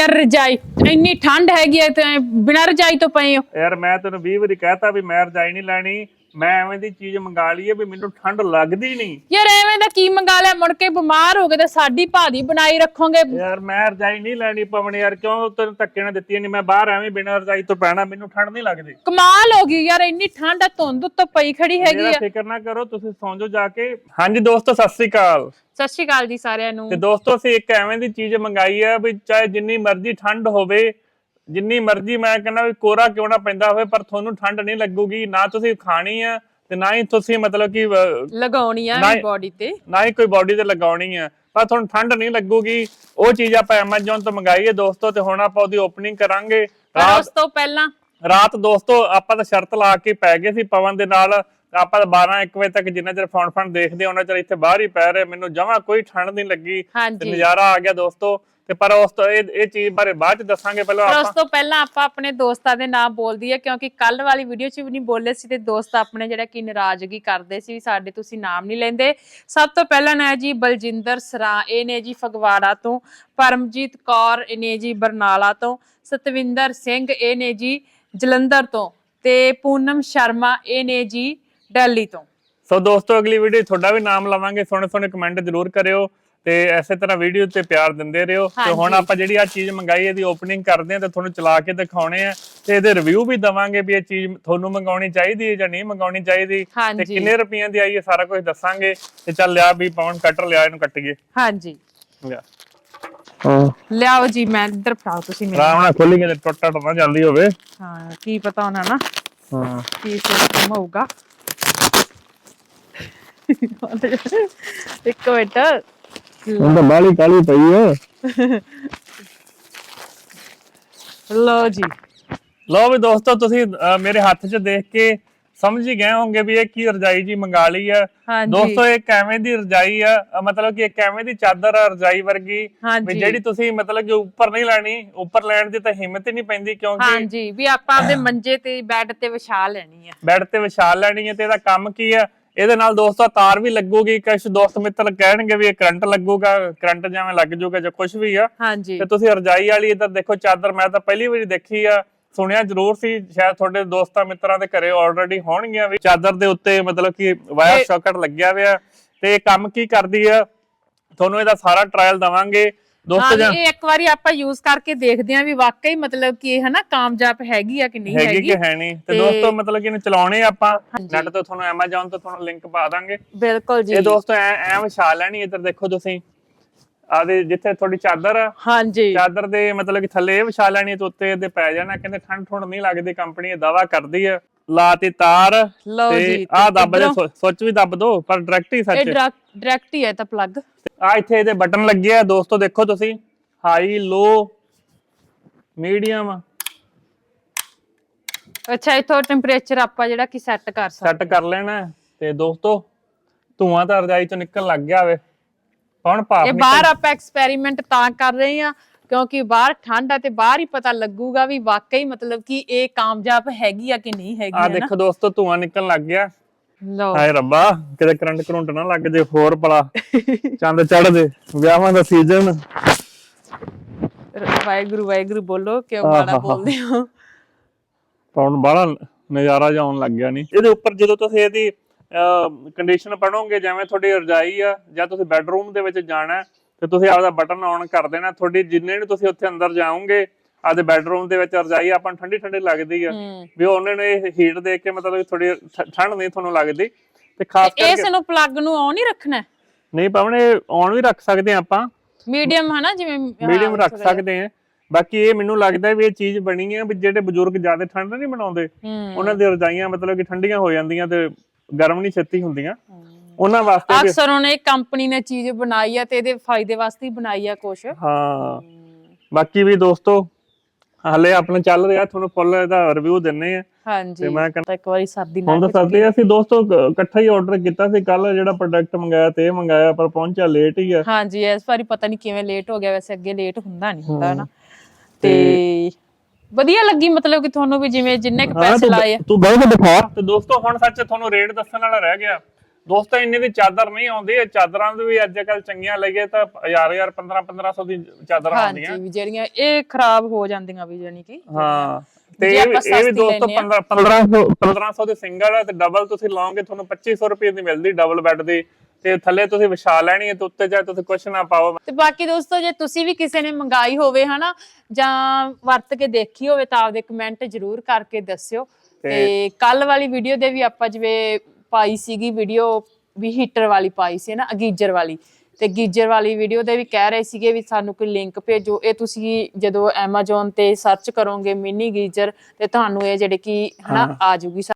ਯਾਰ ਰਜਾਈ, ਇੰਨੀ ਠੰਡ ਹੈਗੀ ਐ ਤੇ ਬਿਨਾਂ ਰਜਾਈ ਤੋਂ ਪਏ ਹੋ। ਯਾਰ ਮੈਂ ਤੈਨੂੰ 20 ਵਾਰੀ ਕਹਿਤਾ ਵੀ ਮੈਂ ਰਜਾਈ ਨਹੀਂ ਲੈਣੀ। ਮੈਂ ਐਵੇਂ ਦੀ ਚੀਜ਼ ਮੰਗਾ ਲਈ ਹੈ ਵੀ ਮੈਨੂੰ ਠੰਡ ਲੱਗਦੀ ਨਹੀਂ। ਯਾਰ ਐਵੇਂ ਦਾ ਕੀ ਮੰਗਾ ਲਿਆ ਮੁੜ ਕੇ ਬਿਮਾਰ ਹੋ ਗਏ ਤੇ ਸਾਡੀ ਭਾਦੀ ਬਣਾਈ ਰੱਖੋਗੇ। ਯਾਰ ਮੈਂ ਰਜਾਈ ਨਹੀਂ ਲੈਣੀ ਪਵਨ ਯਾਰ ਕਿਉਂ ਤੈਨੂੰ ਧੱਕੇ ਨਾਲ ਦਿੱਤੀ ਨਹੀਂ? ਮੈਂ ਬਾਹਰ ਐਵੇਂ ਬਿਨਾਂ ਰਜਾਈ ਤੋਂ ਪੈਣਾ ਮੈਨੂੰ ਠੰਡ ਨਹੀਂ ਲੱਗਦੀ। ਕਮਾਲ ਹੋ ਗਈ ਯਾਰ ਇੰਨੀ ਠੰਡ ਆ ਧੁੰਦ ਉੱਤੋਂ ਪਈ ਖੜੀ ਹੈਗੀ ਆ। ਫਿਕਰ ਨਾ ਕਰੋ ਤੁਸੀਂ ਸੌਂ ਜਾਓ ਜਾ ਕੇ। ਹਾਂਜੀ ਦੋਸਤੋ ਸਤਿ ਸ੍ਰੀ ਅਕਾਲ। ਸਤਿ ਸ਼੍ਰੀ ਅਕਾਲ ਜੀ ਸਾਰਿਆਂ ਨੂੰ। ਤੇ ਦੋਸਤੋ ਅਸੀਂ ਇੱਕ ਐਵੇਂ ਦੀ ਚੀਜ਼ ਮੰਗਾਈ ਹੈ ਵੀ ਚਾਹੇ ਜਿੰਨੀ ਮਰਜ਼ੀ ਠੰਡ ਹੋਵੇ ਜਿੰਨੀ ਮਰਜ਼ੀ ਮੈਂ ਕਹਿੰਦਾ ਵੀ ਕੋਰਾ ਕਿਉਂ ਨਾ ਪੈਂਦਾ ਹੋਵੇ ਪਰ ਤੁਹਾਨੂੰ ਠੰਡ ਨਹੀਂ ਲੱਗੂਗੀ ਨਾ ਤੁਸੀਂ ਖਾਣੀ ਆ ਤੇ ਨਾ ਹੀ ਤੁਸੀਂ ਮਤਲਬ ਕਿ ਅਹ, ਲਗਾਉਣੀ ਆ ਨਹੀਂ। ਬੋਡੀ ਤੇ। ਨਾ ਹੀ ਕੋਈ ਬਾਡੀ ਤੇ ਲਗਾਉਣੀ ਆ। ਪਰ ਤੁਹਾਨੂੰ ਠੰਡ ਨਹੀਂ ਲੱਗੂਗੀ ਉਹ ਚੀਜ਼ ਆਪਾਂ Amazon ਤੋਂ ਮੰਗਾਈ ਹੈ ਦੋਸਤੋ ਤੇ ਹੁਣ ਆਪਾਂ ਉਹਦੀ ਓਪਨਿੰਗ ਕਰਾਂਗੇ। ਪਰ ਰਾਤ ਉਸ ਤੋਂ ਪਹਿਲਾਂ ਰਾਤ ਦੋਸਤੋ ਆਪਾਂ ਤਾਂ ਸ਼ਰਤ ਲਾ ਕੇ ਪੈ ਗਏ ਸੀ ਪਵਨ ਦੇ ਨਾਲ। ਆਪਾਂ ਤਾਂ 12 1 ਵਜੇ ਤੱਕ ਜਿੰਨਾ ਚਿਰ ਫੋਨ ਫੋਨ ਦੇਖਦੇ ਉਹਨਾਂ ਚਿਰ ਇੱਥੇ ਬਾਹਰ ਹੀ ਪੈ ਰਹੇ ਮੈਨੂੰ ਜਮਾ ਕੋਈ ਠੰਡ ਨਹੀਂ ਲੱਗੀ ਤੇ ਹਾਂਜੀ। ਨਜ਼ਾਰਾ ਆ ਗਿਆ ਦੋਸਤੋ। ਤੇ ਪਰ ਉਸ ਤੋਂ ਇਹ ਇਹ ਚੀਜ਼ ਬਾਰੇ ਬਾਅਦ ਚ ਦੱਸਾਂਗੇ ਪਹਿਲਾਂ ਪਰ ਉਸ ਆਪਾਂ। ਤੋਂ ਪਹਿਲਾਂ ਆਪਾਂ ਆਪਣੇ ਦੋਸਤਾਂ ਦੇ ਨਾਮ ਬੋਲਦੀ ਹੈ ਕਿਉਂਕਿ ਕੱਲ ਵਾਲੀ ਵੀਡੀਓ 'ਚ ਵੀ ਨਹੀਂ ਬੋਲੇ ਸੀ ਤੇ ਦੋਸਤ ਆਪਣੇ ਜਿਹੜਾ ਕਿ ਨਾਰਾਜ਼ਗੀ ਕਰਦੇ ਸੀ ਵੀ ਸਾਡੇ ਤੁਸੀਂ ਨਾਮ ਨਹੀਂ ਲੈਂਦੇ। ਸਭ ਤੋਂ ਪਹਿਲਾਂ ਨਾ ਜੀ ਬਲਜਿੰਦਰ ਸਰਾ ਇਹ ਨੇ ਜੀ ਫਗਵਾੜਾ ਤੋਂ ਪਰਮਜੀਤ ਕੌਰ ਇਹ ਨੇ ਜੀ ਬਰਨਾਲਾ ਤੋਂ ਸਤਵਿੰਦਰ ਸਿੰਘ ਇਹ ਨੇ ਜੀ ਜਲੰਧਰ ਤੋਂ ਤੇ ਪੂਨਮ ਸ਼ਰਮਾ ਇਹ ਨੇ ਜੀ ਦਿੱਲੀ ਤੋਂ। ਸੋ ਦੋਸਤੋ ਅਗਲੀ ਵੀਡੀਓ ਤੁਹਾਡਾ ਵੀ ਨਾਮ ਲਵਾਂਗੇ। ਸੋਹਣੇ ਸੋਹਣੇ ਕਮੈਂਟ ਜ਼ਰੂਰ ਕਰਿਓ। ਤੇ ਐਸੇ ਤਰ੍ਹਾਂ ਵੀਡੀਓ ਤੇ ਪਿਆਰ ਦਿੰਦੇ ਰਹੋ। ਤੇ ਹੁਣ। ਆਪਾਂ ਜਿਹੜੀ ਆ ਚੀਜ਼ ਮੰਗਾਈ ਇਹਦੀ ਓਪਨਿੰਗ ਕਰਦੇ ਆ ਤੇ ਤੁਹਾਨੂੰ ਚਲਾ ਕੇ ਦਿਖਾਉਣੇ ਆ। ਤੇ ਇਹਦੇ ਰਿਵਿਊ ਵੀ ਦਵਾਂਗੇ ਵੀ ਇਹ ਚੀਜ਼ ਤੁਹਾਨੂੰ ਮੰਗਾਉਣੀ ਚਾਹੀਦੀ ਹੈ ਜਾਂ ਨਹੀਂ ਮੰਗਾਉਣੀ ਚਾਹੀਦੀ। ਤੇ ਕਿੰਨੇ ਰੁਪਈਆਂ ਦੀ ਆਈ ਹੈ ਸਾਰਾ ਕੁਝ ਦੱਸਾਂਗੇ। ਤੇ ਚੱਲ ਲਿਆ ਵੀ ਪਾਉਣ ਕਟਰ ਲਿਆ ਇਹਨੂੰ ਕੱਟੀਏ ਹਾਂਜੀ। ਲਿਆ। ਹਾਂ। ਲਿਆਓ ਜੀ ਮੈਂ ਇੱਧਰ ਫੜਾਓ ਤੁਸੀਂ ਮੈਨੂੰ। ਆਰਾਮ ਨਾਲ ਖੋਲੀ ਤੇ ਟੁੱਟ ਟੁੱਟ ਨਾ ਜਾਂਦੀ ਹੋਵੇ। ਹਾਂ ਕੀ ਪਤਾ ਹੋਣਾ ਨਾ ਹਾਂ। ਕੀ ਸਿਸਟਮ ਹੋਊਗਾ। ਇੱਕ ਮਿੰਟ। ਹੁਣ ਤਾਂ ਬਾਲੀ ਕਾਲੀ ਪਈ ਹੈ ਲੋ ਜੀ। ਲਓ ਵੀ ਦੋਸਤੋ ਤੁਸੀਂ ਅਹ, ਮੇਰੇ ਹੱਥ 'ਚ ਦੇਖ ਕੇ ਸਮਝ ਹੀ ਗਏ ਹੋਵੋਗੇ ਵੀ ਇਹ ਕੀ ਰਜਾਈ ਜੀ ਮੰਗਾ ਲਈ ਆ। ਹਾਂਜੀ। ਦੋਸਤੋ ਇਹ ਕਿਵੇਂ ਦੀ ਰਜਾਈ ਆ? ਅਹ, ਮਤਲਬ ਕਿ ਇਹ ਕਿਵੇਂ ਦੀ ਚਾਦਰ ਆ ਰਜਾਈ ਵਰਗੀ? ਵੀ ਹਾਂਜੀ। ਜਿਹੜੀ ਤੁਸੀਂ ਮਤਲਬ ਕਿ ਉੱਪਰ ਨਹੀਂ ਲੈਣੀ ਉੱਪਰ ਲੈਣ ਦੀ ਤਾਂ ਹਿੰਮਤ ਹੀ ਨਹੀਂ ਪੈਂਦੀ ਕਿਉਂਕਿ ਹਾਂਜੀ। ਵੀ ਆਪਾਂ ਆਪਦੇ ਮੰਜੇ ਤੇ ਬੈੱਡ ਤੇ ਵਿਛਾ ਲੈਣੀ ਆ। ਬੈੱਡ ਤੇ ਵਿਛਾਲ ਲੈਣੀ ਹੈ ਤੇ ਇਹਦਾ ਕੰਮ ਕੀ ਆ? ਇਹਦੇ ਨਾਲ ਦੋਸਤੋ ਤਾਰ ਵੀ ਲੱਗੂਗੀ ਕੁਝ ਦੋਸਤ ਮਿੱਤਰ ਕਹਿਣਗੇ ਵੀ ਇਹ ਕਰੰਟ ਲੱਗੂਗਾ ਕਰੰਟ ਜਿਵੇਂ ਲੱਗ ਜਾਊਗਾ ਜਾਂ ਕੁਝ ਵੀ ਆ। ਤੇ ਤੁਸੀਂ ਰਜਾਈ ਵਾਲੀ ਇੱਧਰ ਦੇਖੋ ਚਾਦਰ ਮੈਂ ਤਾਂ ਪਹਿਲੀ ਵਾਰੀ ਦੇਖੀ ਆ ਸੁਣਿਆ ਜ਼ਰੂਰ ਸੀ ਸ਼ਾਇਦ ਤੁਹਾਡੇ ਦੋਸਤਾਂ ਮਿੱਤਰਾਂ ਦੇ ਘਰੇ ਆਲਰੇਡੀ ਹੋਣਗੀਆਂ ਵੀ। ਚਾਦਰ ਦੇ ਉੱਤੇ ਮਤਲਬ ਕਿ ਵਾਇਰ ਸੌਕਟ ਲੱਗਿਆ ਹੋਇਆ। ਤੇ ਇਹ ਕੰਮ ਕੀ ਕਰਦੀ ਆ? ਤੁਹਾਨੂੰ ਇਹਦਾ ਸਾਰਾ ਟ੍ਰਾਇਲ ਦਵਾਂਗੇ। ਦੋਸਤੋ ਹਾਂ ਜਾਂ ਇਹ ਇੱਕ ਵਾਰੀ ਆਪਾਂ ਯੂਜ਼ ਕਰਕੇ ਦੇਖਦੇ ਆਂ ਵੀ ਵਾਕਈ ਮਤਲਬ ਕਿ ਇਹ ਹਨਾ ਕਾਮਯਾਬ ਹੈਗੀ ਆ ਕਿ ਨਹੀਂ ਹੈਗੀ ਹੈਗੀ। ਕਿ ਹੈ ਨਹੀਂ? ਤੇ ਤੇ- ਦੋਸਤੋ ਮਤਲਬ ਕਿ ਇਹਨੂੰ ਚਲਾਉਣੇ ਆਪਾਂ। ਨੈਟ ਤੋਂ ਤੁਹਾਨੂੰ Amazon ਤੋਂ ਤੁਹਾਨੂੰ ਲਿੰਕ ਪਾ ਦਾਂਗੇ। ਬਿਲਕੁਲ ਜੀ। ਇਹ ਦੋਸਤੋ ਐ ਐ ਵਿਛਾ ਲੈਣੀ ਇੱਧਰ ਦੇਖੋ ਤੁਸੀਂ। ਆਦੇ ਜਿੱਥੇ ਤੁਹਾਡੀ ਚਾਦਰ ਆ। ਹਾਂਜੀ। ਚਾਦਰ ਦੇ ਮਤਲਬ ਕਿ ਥੱਲੇ ਇਹ ਵਿਛਾ ਲੈਣੀ ਤੇ ਉੱਤੇ ਇਹਦੇ ਪੈ ਜਾਣਾ। ਕਹਿੰਦੇ ਠੰਡ ਠੁੰਡ ਨਹੀਂ ਲੱਗਦੀ ਕੰਪਨੀ ਇਹ ਦਾਵਾ ਕਰਦੀ ਆ। ਲਾਤੀ ਤਾਰ ਲਓ ਜੀ ਤੇ ਆ ਦੱਬ ਦੇ ਇੱਧਰੋਂ- ਸੁੱਚ ਵੀ ਦੱਬ ਦੋ ਪਰ ਡਾਇਰੈਕਟ ਹੀ ਇਹ ਸੱਚ ਡਾਇਰੈਕਟ ਹੀ ਹੈ ਤਾਂ ਪਲੱਗ ਆ ਇੱਥੇ ਇਹਦੇ ਬਟਨ ਲੱਗੇ ਆ ਦੋਸਤੋ ਦੇਖੋ ਤੁਸੀਂ। ਹਾਈ ਲੋ ਮੀਡੀਅਮ ਅੱਛਾ ਇਥੋਂ ਟੈਂਪਰੇਚਰ ਆਪਾਂ ਜਿਹੜਾ ਕਿ ਸੈੱਟ ਕਰ ਸਕਦੇ। ਸੈੱਟ ਕਰ ਲੈਣਾ ਹੈ। ਤੇ ਦੋਸਤੋ ਧੂਆਂ ਤਾਂ ਰਜਾਈ ਚੋਂ ਨਿਕਲਣ ਲੱਗ ਗਿਆ ਵੇ। ਕੌਣ ਭਾਪ ਇਹ ਨਿਕਲ- ਬਾਹਰ ਆਪਾਂ ਐਕਸਪੈਰੀਮੈਂਟ ਤਾਂ ਕਰ ਰਹੇ ਆ ਕਿਉਂਕਿ ਬਾਹਰ ਠੰਡ ਆ ਤੇ ਬਾਹਰ ਹੀ ਪਤਾ ਲੱਗੂਗਾ ਵੀ ਵਾਕਈ ਮਤਲਬ ਕਿ ਇਹ ਕਾਮਯਾਬ ਹੈਗੀ ਆ ਕਿ ਨਹੀਂ ਹੈਗੀ ਆ ਹੈ ਦੇਖੋ ਦੋਸਤੋ ਧੂਆਂ ਨਿਕਲਣ ਲੱਗ ਗਿਆ। ਲਓ। ਹਾਏ ਰੱਬਾ ਕਿਤੇ ਕਰੰਟ ਕਰੰਟ ਨਾ ਲੱਗ ਜੇ ਹੋਰ ਭਲਾ। ਚੰਦ ਚੜ ਦੇ ਵਿਆਹਾਂ ਦਾ ਸੀਜ਼ਨ ਵਾਹਿਗੁਰੂ ਵਾਹਿਗੁਰੂ ਬੋਲੋ ਕਿਉਂ ਮਾੜਾ। ਬੋਲਦੇ ਹੋ? ਪਾਉਣ ਬਾਹਲਾ ਨਜ਼ਾਰਾ ਜਾਉਣ ਲੱਗ ਗਿਆ ਨਹੀਂ ਇਹਦੇ ਉੱਪਰ ਜਦੋਂ ਤੁਸੀਂ ਇਹਦੀ ਕੰਡੀਸ਼ਨ ਪੜੋਗੇ ਜਿਵੇਂ ਤੁਹਾਡੀ ਰਜਾਈ ਆ ਜਾਂ ਤੁਸੀਂ ਬੈੱਡਰੂਮ ਦੇ ਵਿੱਚ ਜਾਣਾ ਹੈ, ਤੇ ਤੁਸੀਂ ਆਪਦਾ ਬਟਨ ਆਨ ਕਰ ਦੇਣਾ। ਤੁਹਾਡੀ ਜਿੰਨੇ ਨੂੰ ਤੁਸੀਂ ਉੱਥੇ ਅੰਦਰ ਜਾਓਗੇ ਆਪਦੇ ਬੈੱਡਰੂਮ ਦੇ ਵਿੱਚ ਰਜਾਈ ਆਪਾਂ ਨੂੰ ਠੰਡੀ ਠੰਡੀ ਲੱਗਦੀ ਆ। ਹੂੰ। ਵੀ ਉਹਨਾਂ ਨੇ ਹੀਟ ਦੇ ਕੇ ਮਤਲਬ ਥੋੜੀ ਠੰਡ ਨਹੀਂ ਤੁਹਾਨੂੰ ਲੱਗਦੀ। ਤੇ ਖਾਸ ਇਸ ਕਰਕੇ ਨੂੰ ਪਲੱਗ ਨੂੰ ਆਨ ਹੀ ਰੱਖਣਾ ਨਹੀਂ ਪਾਵਣੇ ਆਨ ਵੀ ਰੱਖ ਸਕਦੇ ਆ ਆਪਾਂ। ਮੀਡੀਅਮ ਹਨਾ ਜਿਵੇਂ ਹਾਂ, ਮੀਡੀਅਮ ਰੱਖ। ਸਕਦੇ ਆ ਬਾਕੀ ਇਹ ਮੈਨੂੰ ਲੱਗਦਾ ਵੀ ਇਹ ਚੀਜ਼ ਬਣੀ ਹੈ ਵੀ ਜਿਹੜੇ ਬਜ਼ੁਰਗ ਜ਼ਿਆਦਾ ਠੰਡ ਨਹੀਂ ਬਣਾਉਂਦੇ ਹੂੰ। ਉਹਨਾਂ ਦੀਆਂ ਰਜਾਈਆਂ ਮਤਲਬ ਕਿ ਠੰਡੀਆਂ ਹੋ ਜਾਂਦੀਆਂ ਤੇ ਗਰਮ ਨਹੀਂ ਛੇਤੀ ਹੁੰਦੀਆਂ। ਉਹਨਾਂ ਵਾਸਤੇ ਵੀ ਅਕਸਰ ਉਹਨੇ ਕੰਪਨੀ ਨੇ ਚੀਜ਼ ਬਣਾਈ ਆ ਤੇ ਇਹਦੇ ਫਾਇਦੇ ਵਾਸਤੇ ਹੀ ਬਣਾਈ ਆ ਕੁਛ। ਹਾਂ। ਬਾਕੀ ਵੀ ਦੋਸਤੋ ਹਲੇ ਆਪਣਾ ਚੱਲ ਰਿਹਾ ਤੁਹਾਨੂੰ ਫੁੱਲ ਇਹਦਾ ਰਿਵਿਊ ਦਿੰਨੇ ਆ। ਹਾਂਜੀ। ਤੇ ਮੈਂ ਕਹਿੰਦਾ ਇੱਕ ਵਾਰੀ ਸਰਦੀ ਹੁਣ ਨਾਲ ਤਾਂ ਸਰਦੀ ਅਸੀਂ ਦੋਸਤੋ ਇਕੱਠਾ ਹੀ ਆਰਡਰ ਕੀਤਾ ਸੀ ਕੱਲ ਜਿਹੜਾ ਪ੍ਰੋਡਕਟ ਮੰਗਾਇਆ ਤੇ ਇਹ ਮੰਗਾਇਆ ਪਰ ਪਹੁੰਚਿਆ ਲੇਟ ਹੀ ਆ। ਹਾਂਜੀ ਇਸ ਵਾਰੀ ਪਤਾ ਨਹੀਂ ਕਿਵੇਂ ਲੇਟ ਹੋ ਗਿਆ ਵੈਸੇ ਅੱਗੇ ਲੇਟ ਹੁੰਦਾ ਨਹੀਂ ਹੁੰਦਾ ਨਾ ਤੇ ਵਧੀਆ ਲੱਗੀ ਮਤਲਬ ਕਿ ਤੁਹਾਨੂੰ ਵੀ ਜਿਵੇਂ ਜਿੰਨੇ ਕੁ ਪੈਸੇ ਲਾਏ ਆ। ਤੂੰ ਬਹੁਤ ਦਿਖਾ। ਤੇ ਦੋਸਤੋ ਹੁਣ ਸੱਚ ਤੁਹਾਨੂੰ ਰੇਟ ਦੱਸਣ ਵਾਲਾ ਰਹਿ ਗਿਆ। ਦੋਸਤੋ ਇੰਨੇ ਦੀ ਚਾਦਰ ਨਹੀਂ ਆਉਂਦੀ ਇਹ ਚਾਦਰਾਂ ਦੇ ਵੀ ਅੱਜ ਕੱਲ ਚੰਗੀਆਂ ਲੱਗੇ ਤਾਂ ਹਜ਼ਾਰ ਹਜ਼ਾਰ 15 1500 ਦੀ ਚਾਦਰਾਂ ਹਾਂਜੀ ਆਉਂਦੀਆਂ। ਵੀ ਜਿਹੜੀਆਂ ਇਹ ਖਰਾਬ ਹੋ ਜਾਂਦੀਆਂ ਵੀ ਜਾਨੀ ਕਿ। ਹਾਂ ਤੇ ਇਹ ਵੀ ਇਹ ਦੋਸਤੋ ਲੈਂਦੇ ਆ। 15 1500 1500 ਦੇ ਸਿੰਗਲ ਹੈ ਤੇ ਡਬਲ ਤੁਸੀਂ ਲਾਓਗੇ ਤੁਹਾਨੂੰ 2500 ਰੁਪਏ ਦੀ ਮਿਲਦੀ ਡਬਲ ਬੈੱਡ ਦੀ। ਤੇ ਥੱਲੇ ਤੁਸੀਂ ਵਿਛਾ ਲੈਣੀ ਹੈ ਤੇ ਉੱਤੇ ਜਾ ਤੁਸੀਂ ਕੁਛ ਨਾ ਪਾਓ। ਤੇ ਬਾਕੀ ਦੋਸਤੋ ਜੇ ਤੁਸੀਂ ਵੀ ਕਿਸੇ ਨੇ ਮੰਗਾਈ ਹੋਵੇ ਹਨਾ ਜਾਂ ਵਰਤ ਕੇ ਦੇਖੀ ਹੋਵੇ ਤਾਂ ਆਪਦੇ ਕਮੈਂਟ ਜ਼ਰੂਰ ਕਰਕੇ ਦੱਸਿਓ। ਤੇ ਕੱਲ ਵਾਲੀ ਵੀਡੀਓ ਦੇ ਵੀ ਆਪਾਂ ਜਿਵੇਂ ਪਾਈ ਸੀਗੀ ਵੀਡੀਓ ਵੀ ਹੀਟਰ ਵਾਲੀ ਪਾਈ ਸੀ ਨਾ ਗੀਜਰ ਵਾਲੀ। ਤੇ ਗੀਜਰ ਵਾਲੀ ਵੀਡੀਓ ਦੇ ਵੀ ਕਹਿ ਰਹੇ ਸੀਗੇ ਵੀ ਸਾਨੂੰ ਕੋਈ ਲਿੰਕ ਭੇਜੋ। ਇਹ ਤੁਸੀਂ ਜਦੋਂ Amazon ਤੇ ਸਰਚ ਕਰੋਗੇ ਮਿਨੀ ਗੀਜਰ ਤੇ ਤੁਹਾਨੂੰ ਇਹ ਜਿਹੜੇ ਕਿ ਹਨਾ ਆ ਜੂਗੀ